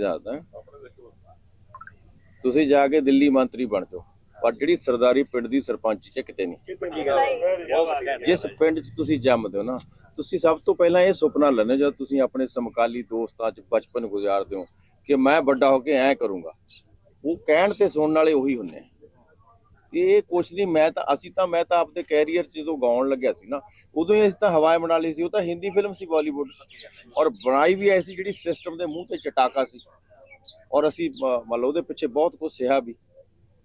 ਦੱਸਦਾ ਤੁਸੀਂ ਜਾ ਕੇ ਦਿੱਲੀ ਮੰਤਰੀ ਬਣ ਜਾਓ। ਪਰ ਜਿਹੜੀ ਸਰਦਾਰੀ ਪਿੰਡ ਦੀ ਸਰਪੰਚ ਚ ਕਿਤੇ ਨਹੀਂ। ਜਿਸ ਪਿੰਡ 'ਚ ਤੁਸੀਂ ਜੰਮਦੇ ਹੋ ਨਾ ਤੁਸੀਂ ਸਭ ਤੋਂ ਪਹਿਲਾਂ ਇਹ ਸੁਪਨਾ ਲੈਣਾ ਜਦ ਤੁਸੀਂ ਆਪਣੇ ਸਮਕਾਲੀ ਦੋਸਤਾਂ 'ਚ ਬਚਪਨ ਗੁਜ਼ਾਰਦੇ ਹੋ ਕਿ ਮੈਂ ਵੱਡਾ ਹੋ ਕੇ ਐਂ ਕਰੂੰਗਾ। ਉਹ ਕਹਿਣ ਤੇ ਸੁਣਨ ਵਾਲੇ ਉਹੀ ਹੁੰਨੇ ਇਹ ਕੁਛ ਨਹੀਂ, ਮੈਂ ਤਾਂ, ਅਸੀਂ ਤਾਂ, ਮੈਂ ਤਾਂ ਆਪਦੇ ਕੈਰੀਅਰ 'ਚ ਜਦੋਂ ਗਾਉਣ ਲੱਗਿਆ ਸੀ ਨਾ, ਉਦੋਂ ਹੀ ਅਸੀਂ ਤਾਂ ਹਵਾਏ ਬਣਾ ਲਈ ਸੀ, ਉਹ ਤਾਂ ਹਿੰਦੀ ਫਿਲਮ ਸੀ ਬਾਲੀਵੁੱਡ ਔਰ ਬਣਾਈ ਵੀ ਐਸੀ ਜਿਹੜੀ ਸਿਸਟਮ ਦੇ ਮੂੰਹ ਤੇ ਚਟਾਕਾ ਸੀ। ਔਰ ਅਸੀਂ, ਮ- ਮੰਨ ਲਓ ਉਹਦੇ ਪਿੱਛੇ ਬਹੁਤ ਕੁਝ ਸਿਹਾ ਵੀ।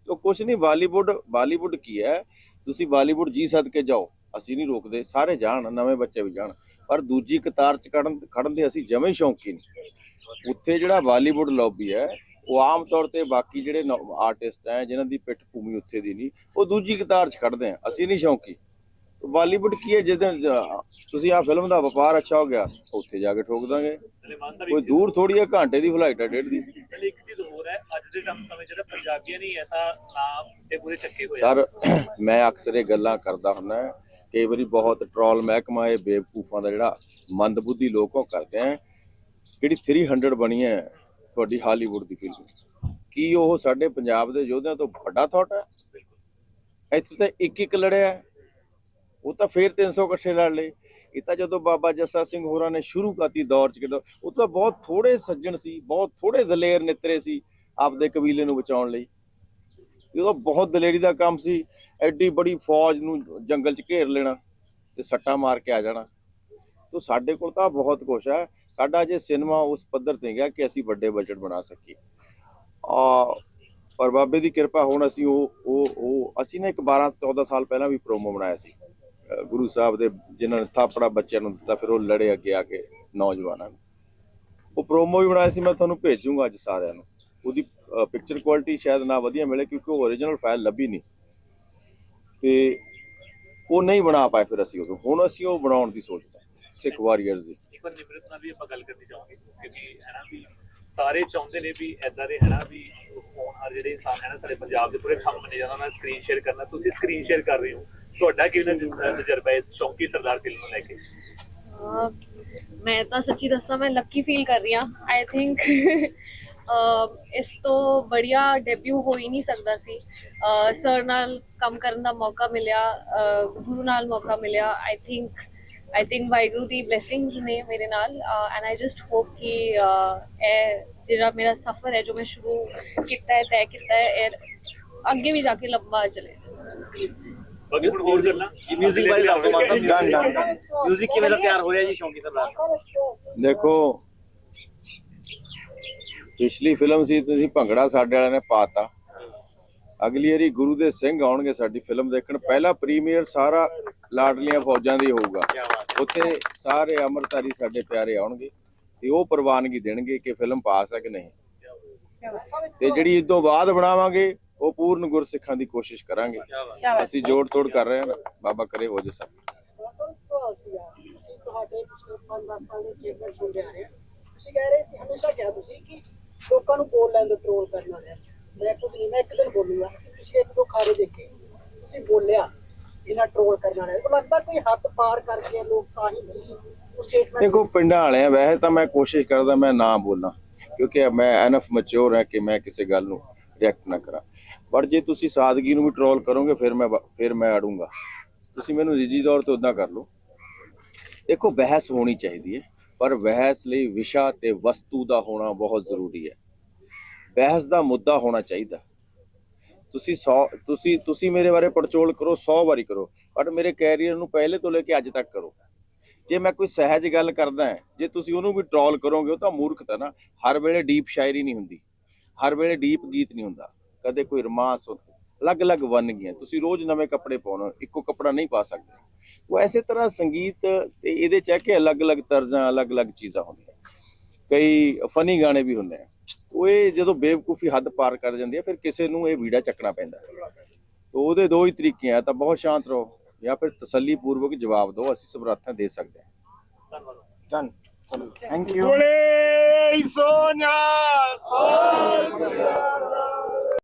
ਤੋ ਕੁਛ ਨਹੀਂ, ਬਾਲੀਵੁੱਡ ਬਾਲੀਵੁੱਡ ਕੀ ਹੈ, ਤੁਸੀਂ ਬਾਲੀਵੁੱਡ ਜੀ ਸਦ ਕੇ ਜਾਓ, ਅਸੀਂ ਨਹੀਂ ਰੋਕਦੇ, ਸਾਰੇ ਜਾਣ, ਨਵੇਂ ਬੱਚੇ ਵੀ ਜਾਣ। ਪਰ ਦੂਜੀ ਕਤਾਰ ਚ ਖੜਨ ਖੜਨ ਦੇ ਅਸੀਂ ਜਮੇ ਸ਼ੌਂਕੀ ਨਹੀਂ ਉੱਥੇ ਜਿਹੜਾ ਬਾਲੀਵੁੱਡ ਲੌਬੀ ਹੈ ਉਹ ਆਮ ਤੌਰ ਤੇ ਬਾਕੀ ਜਿਹੜੇ ਆਰਟਿਸਟ ਹੈ ਜਿਨ੍ਹਾਂ ਦੀ ਪਿੱਠ ਭੂਮੀ ਉੱਥੇ ਦੀ ਨਹੀਂ ਉਹ ਦੂਜੀ ਕਤਾਰ ਚ ਖੜਦੇ ਆ। ਅਸੀਂ ਨਹੀਂ ਸ਼ੌਂਕੀ। ਬਾਲੀਵੁੱਡ ਕੀ ਹੈ ਜਦੋਂ ਤੁਸੀਂ ਆ ਫਿਲਮ ਦਾ ਵਪਾਰ ਅੱਛਾ ਹੋ ਗਿਆ ਉੱਥੇ ਜਾ ਕੇ ਠੋਕ ਦਾਂਗੇ। ਕੋਈ ਦੂਰ ਥੋੜੀ ਹੈ ਘੰਟੇ ਦੀ ਫਲਾਈਟ ਹੈ ਡੇਢ ਦੀ। ਪਹਿਲੇ ਇੱਕ ਚੀਜ਼ ਹੋਰ ਹੈ ਅੱਜ ਦੇ ਟਾਈਮ ਸਮੇਂ ਜਿਹੜਾ ਪੰਜਾਬੀਆਂ ਨੇ ਐਸਾ ਨਾਮ ਤੇ ਪੂਰੇ ਚੱਕੇ ਹੋਏ ਆ। ਸਰ ਮੈਂ ਅਕਸਰ ਇਹ ਗੱਲਾਂ ਕਰਦਾ ਹੁੰਦਾ ਕਈ ਵਾਰੀ ਬਹੁਤ ਟ੍ਰੋਲ ਮਹਿਕਮਾ ਇਹ ਬੇਵਕੂਫਾਂ ਦਾ ਜਿਹੜਾ ਮੰਦਬੁੱਧੀ ਲੋਕ ਉਹ ਕਰਦੇ ਆ ਜਿਹੜੀ 300 ਬਣੀ ਹੈ ਤੁਹਾਡੀ ਹਾਲੀਵੁੱਡ ਦੀ ਫਿਲਮ ਕੀ ਉਹ ਸਾਡੇ ਪੰਜਾਬ ਦੇ ਯੋਧਿਆਂ ਤੋਂ ਵੱਡਾ ਥਾਟ ਹੈ? ਇੱਥੇ ਤਾਂ ਇੱਕ ਇੱਕ ਲੜਿਆ ਉਹ ਤਾਂ ਫੇਰ 300 ਇਕੱਠੇ ਲੜ ਲਏ। ਇਹ ਤਾਂ ਜਦੋਂ ਬਾਬਾ ਜੱਸਾ ਸਿੰਘ ਹੋਰਾਂ ਨੇ ਸ਼ੁਰੂ ਕਰਤੀ ਦੌਰ ਚ ਕਿਦੋਂ ਉਹ ਤਾਂ ਬਹੁਤ ਥੋੜੇ ਸੱਜਣ ਸੀ, ਬਹੁਤ ਥੋੜੇ ਦਲੇਰ ਨਿਤਰੇ ਸੀ ਆਪਦੇ ਕਬੀਲੇ ਨੂੰ ਬਚਾਉਣ ਲਈ। ਇਹ ਤਾਂ ਬਹੁਤ ਦਲੇਰੀ ਦਾ ਕੰਮ ਸੀ। ਐਡੀ ਬੜੀ ਫੌਜ ਨੂੰ ਜੰਗਲ 'ਚ ਘੇਰ ਲੈਣਾ ਤੇ ਸੱਟਾ ਮਾਰ ਕੇ ਆ ਜਾਣਾ। ਤੋ ਸਾਡੇ ਕੋਲ ਤਾਂ ਬਹੁਤ ਕੁਛ ਹੈ। ਸਾਡਾ ਜੇ ਸਿਨੇਮਾ ਉਸ ਪੱਧਰ ਤੇ ਗਿਆ ਕਿ ਅਸੀਂ ਵੱਡੇ ਬਜਟ ਬਣਾ ਸਕੀਏ। ਆ, ਪਰ ਬਾਬੇ ਦੀ ਕਿਰਪਾ ਹੁਣ ਅਸੀਂ ਉਹ ਉਹ ਉਹ, ਅਸੀਂ ਨੇ ਇੱਕ 12 14 ਸਾਲ ਪਹਿਲਾਂ ਵੀ ਪ੍ਰੋਮੋ ਬਣਾਇਆ ਸੀ। ਗੁਰੂ ਸਾਹਿਬ ਦੇ ਜਿਨ੍ਹਾਂ ਨੇ ਥਾਪੜਾ ਬੱਚਿਆਂ ਨੂੰ ਦਿੱਤਾ, ਫਿਰ ਉਹ ਲੜੇ ਅੱਗੇ ਆ ਕੇ ਨੌਜਵਾਨਾਂ ਨੂੰ। ਉਹ ਪ੍ਰੋਮੋ ਵੀ ਬਣਾਇਆ ਸੀ, ਮੈਂ ਤੁਹਾਨੂੰ ਭੇਜੂਗਾ ਅੱਜ ਸਾਰਿਆਂ ਨੂੰ। ਉਹਦੀ ਪਿਕਚਰ ਕੁਆਲਿਟੀ ਸ਼ਾਇਦ ਨਾ ਵਧੀਆ ਮਿਲੇ ਕਿਉਂਕਿ ਉਹ origignal ਫਾਈਲ ਲੱਭੀ ਨਹੀਂ। ਤੇ ਉਹ ਨਹੀਂ ਬਣਾ ਪਾਏ ਫਿਰ ਅਸੀਂ ਉਹ ਹੁਣ ਅਸੀਂ ਉਹ ਬਣਾਉਣ ਦੀ ਸੋਚਦੇ ਹਾਂ। ਸਿੱਖ ਵਾਰੀਅਰਸ ਦੀ। ਇੱਕ ਵਾਰ ਨਿਮਰਤ ਨਾਲ ਵੀ ਆਪਾਂ ਗੱਲ ਕਰਨੀ ਚਾਹਾਂਗੇ ਕਿਉਂਕਿ ਹੈ ਨਾ ਵੀ ਸਾਰੇ ਚਾਹੁੰਦੇ ਨੇ ਵੀ ਐਦਾਂ ਦੇ ਹੈ ਨਾ ਵੀ ਫੋਨ ਹਰ ਜਿਹੜੇ ਇਨਸਾਨ ਹੈ ਨਾ ਸਾਡੇ ਪੰਜਾਬ ਦੇ ਪੂਰੇ ਥੰਮ ਨੇ ਜਾਂਦਾ ਨਾ ਸਕਰੀਨ ਸ਼ੇਅਰ ਕਰਨਾ ਤੁਸੀਂ ਸਕਰੀਨ ਸ਼ੇਅਰ ਕਰ ਰਹੇ ਹੋ। ਤੁਹਾਡਾ ਕਿਵੇਂ ਤਜਰਬਾ ਹੈ ਇਸ ਸ਼ੌਂਕੀ ਸਰਦਾਰ ਫਿਲਮ ਨੂੰ ਲੈ ਕੇ? ਮੈਂ ਤਾਂ ਸੱਚੀ ਦੱਸਾਂ ਮੈਂ ਲੱਕੀ ਫੀਲ ਕਰ ਰਹੀ ਹਾਂ। ਆਈ ਥਿੰਕ ਇਸ ਤੋਂ ਬੜੀਆ ਡੈਬਿਊ ਹੋ ਹੀ ਨਹੀਂ ਸਕਦਾ ਸੀ। ਸਰ ਨਾਲ ਕੰਮ ਕਰਨ ਦਾ ਮੌਕਾ ਮਿਲਿਆ ਗੁਰੂ ਨਾਲ ਮੌਕਾ ਮਿਲਿਆ। I think I think Waheguru the blessings ਨੇ ਮੇਰੇ ਨਾਲ ਐਂਡ ਆਈ ਜਸਟ ਹੋਪ ਕਿ ਅਹ, ਇਹ ਜਿਹੜਾ ਮੇਰਾ ਸਫ਼ਰ ਹੈ ਜੋ ਮੈਂ ਸ਼ੁਰੂ ਕੀਤਾ ਹੈ ਤੈਅ ਕੀਤਾ ਹੈ ਇਹ ਅੱਗੇ ਵੀ ਜਾ ਕੇ ਲੰਬਾ ਚਲੇ ਬਾਕੀ ਹੁਣ ਹੋਰ ਗੱਲਾਂ ਮਿਊਜ਼ਿਕ ਬਾਰੇ ਦੱਸੋ Maan Sahib done, done, done. Music ਕਿਵੇਂ ਦਾ ਤਿਆਰ ਹੋਇਆ ਜੀ ਸ਼ੌਂਕੀ ਸਰਦਾਰ ਦੇਖੋ ਪਿਛਲੀ ਫਿਲਮ ਸੀ ਤੁਸੀਂ ਭੰਗੜਾ ਸਾਡੇ ਵਾਲਿਆਂ ਨੇ ਪਾਤਾ ਅਗਲੀ ਵਾਰੀ ਗੁਰੂ ਦੇ ਸਿੰਘ ਆਉਣਗੇ ਸਾਡੀ ਫਿਲਮ ਦੇਖਣ। ਪਹਿਲਾ ਪ੍ਰੀਮੀਅਰ ਸਾਰਾ ਲਾਡਲੀਆਂ ਫੌਜਾਂ ਦੀ ਹੋਊਗਾ। ਉੱਥੇ ਸਾਰੇ ਅਮਰਤਾਰੀ ਸਾਡੇ ਪਿਆਰੇ ਆਉਣਗੇ ਤੇ ਉਹ ਪ੍ਰਵਾਨਗੀ ਦੇਣਗੇ ਕਿ ਫਿਲਮ ਪਾਸ ਹੈ ਕਿ ਨਹੀਂ। ਤੇ ਜਿਹੜੀ ਇਸ ਤੋਂ ਬਾਅਦ ਬਣਾਵਾਂਗੇ ਉਹ ਪੂਰਨ ਗੁਰਸਿੱਖਾਂ ਦੀ ਕੋਸ਼ਿਸ਼ ਕਰਾਂਗੇ। ਅਸੀਂ ਜੋੜ ਤੋੜ ਕਰ ਰਹੇ ਹਾਂ ਬਾਬਾ ਕਰੇ ਹੋ ਜੇ ਸਭ। ਬਹੁਤ ਸਵਾਲ ਸੀਗਾ। ਤੁਸੀਂ ਤੁਹਾਡੇ ਪਿਛਲੇ 5-10 ਸਾਲ ਦੇ ਸਟੇਟਮੈਂਟ ਸੁਣਦੇ ਆ ਰਹੇ ਹਾਂ। ਤੁਸੀਂ ਕਹਿ ਰਹੇ ਸੀ ਹਮੇਸ਼ਾ ਕਿਹਾ ਤੁਸੀਂ ਕਿ ਲੋਕਾਂ ਨੂੰ ਬੋਲ ਲੈਣ ਤੋਂ ਟ੍ਰੋਲ ਕਰਨਾ ਹੈ ਮੈਂ ਕੁਝ ਨਹੀਂ ਮੈਂ ਇੱਕ ਦਿਨ ਬੋਲੂਗਾ। ਅਸੀਂ ਪਿਛਲੇ ਇੱਕ ਦੋ ਖਾਰੇ ਦੇਖੇ। ਤੁਸੀਂ ਬੋਲਿਆ, ਇਹਨਾਂ ਟ੍ਰੋਲ ਕਰਨਾ ਹੈ ਉਹ ਲੱਗਦਾ ਕੋਈ ਹੱਦ ਪਾਰ ਕਰਕੇ ਲੋਕ ਤਾਂ ਹੀ ਤੁਸੀਂ ਉਹ ਸਟੇਟਮੈਂਟ ਦੇਖੋ, ਪਿੰਡਾਂ ਵਾਲੇ ਵੈਸੇ ਤਾਂ ਮੈਂ ਕੋਸ਼ਿਸ਼ ਕਰਦਾ ਮੈਂ ਨਾ ਬੋਲਾਂ। ਕਿਉਂਕਿ ਮੈਂ ਐਨਫ ਮੈਚੁਰ ਹੈ ਕਿ ਮੈਂ ਕਿਸੇ ਗੱਲ ਨੂੰ ਰਿਐਕਟ ਨਾ ਕਰਾਂ। ਪਰ ਜੇ ਤੁਸੀਂ ਸਾਦਗੀ ਨੂੰ ਵੀ ਟ੍ਰੋਲ ਕਰੋਗੇ, ਫਿਰ ਮੈਂ ਫਿਰ ਮੈਂ ਅੜੂੰਗਾ। ਤੁਸੀਂ ਮੈਨੂੰ ਨਿੱਜੀ ਤੌਰ ਤੇ ਉਦਾਂ ਕਰ ਲਓ। ਦੇਖੋ, ਬਹਿਸ ਹੋਣੀ ਚਾਹੀਦੀ ਹੈ। ਪਰ ਬਹਿਸ ਲਈ ਵਿਸ਼ਾ ਤੇ ਵਸਤੂ ਦਾ ਹੋਣਾ ਬਹੁਤ ਜ਼ਰੂਰੀ ਹੈ। ਬਹਿਸ ਦਾ ਮੁੱਦਾ ਹੋਣਾ ਚਾਹੀਦਾ। ਤੁਸੀਂ 100 ਤੁਸੀਂ ਤੁਸੀਂ ਮੇਰੇ ਬਾਰੇ ਪੜਚੋਲ ਕਰੋ 100 ਵਾਰੀ ਕਰੋ, ਬਟ ਮੇਰੇ ਕੈਰੀਅਰ ਨੂੰ ਪਹਿਲੇ ਤੋਂ ਲੈ ਕੇ ਅੱਜ ਤੱਕ ਕਰੋ। ਜੇ ਮੈਂ ਕੋਈ ਸਹਿਜ ਗੱਲ ਕਰਦਾ ਹਾਂ, ਜੇ ਤੁਸੀਂ ਉਹਨੂੰ ਵੀ ਟ੍ਰੋਲ ਕਰੋਗੇ, ਉਹ ਤਾਂ ਮੂਰਖਤਾ ਨਾ, ਹਰ ਵੇਲੇ ਡੀਪ ਸ਼ਾਇਰੀ ਨਹੀਂ ਹੁੰਦੀ। ਹਰ ਵੇਲੇ ਡੀਪ ਗੀਤ ਨਹੀਂ ਹੁੰਦਾ। ਕਦੇ ਕੋਈ ਰਮਾਂਸ ਹੁੰਦਾ ਅਲੱਗ-ਅਲੱਗ ਵੰਨਗੀਆਂ ਤੁਸੀਂ ਰੋਜ਼ ਨਵੇਂ ਕੱਪੜੇ ਪਾਉਣਾ, ਇੱਕੋ ਕੱਪੜਾ ਨਹੀਂ ਪਾ ਸਕਦੇ। ਉਹ ਐਸੇ ਤਰ੍ਹਾਂ ਸੰਗੀਤ ਤੇ ਇਹਦੇ ਚ ਹੈ ਕਿ ਅਲੱਗ-ਅਲੱਗ ਤਰਜ਼ਾਂ, ਅਲੱਗ-ਅਲੱਗ ਚੀਜ਼ਾਂ ਹੁੰਦੀਆਂ। ਕਈ ਫਨੀ ਗਾਣੇ ਵੀ ਹੁੰਦੇ ਆ। ਉਹ ਇਹ ਜਦੋਂ ਬੇਵਕੂਫੀ ਹੱਦ ਪਾਰ ਕਰ ਜਾਂਦੀ ਹੈ ਫਿਰ ਕਿਸੇ ਨੂੰ ਇਹ ਵੀੜਾ ਚੱਕਣਾ ਪੈਂਦਾ ਤੋ ਉਹਦੇ ਦੋ ਹੀ ਤਰੀਕੇ ਆ ਤਾਂ ਬਹੁਤ ਸ਼ਾਂਤ ਰਹੋ ਜਾਂ ਫਿਰ ਤਸੱਲੀ ਪੂਰਵਕ ਜਵਾਬ ਦਿਓ ਅਸੀਂ ਸਮਰੱਥਾ ਦੇ ਸਕਦੇ ਹਾਂ ਧੰਨਵਾਦ. Thank you. Olé, Sônia! Sônia!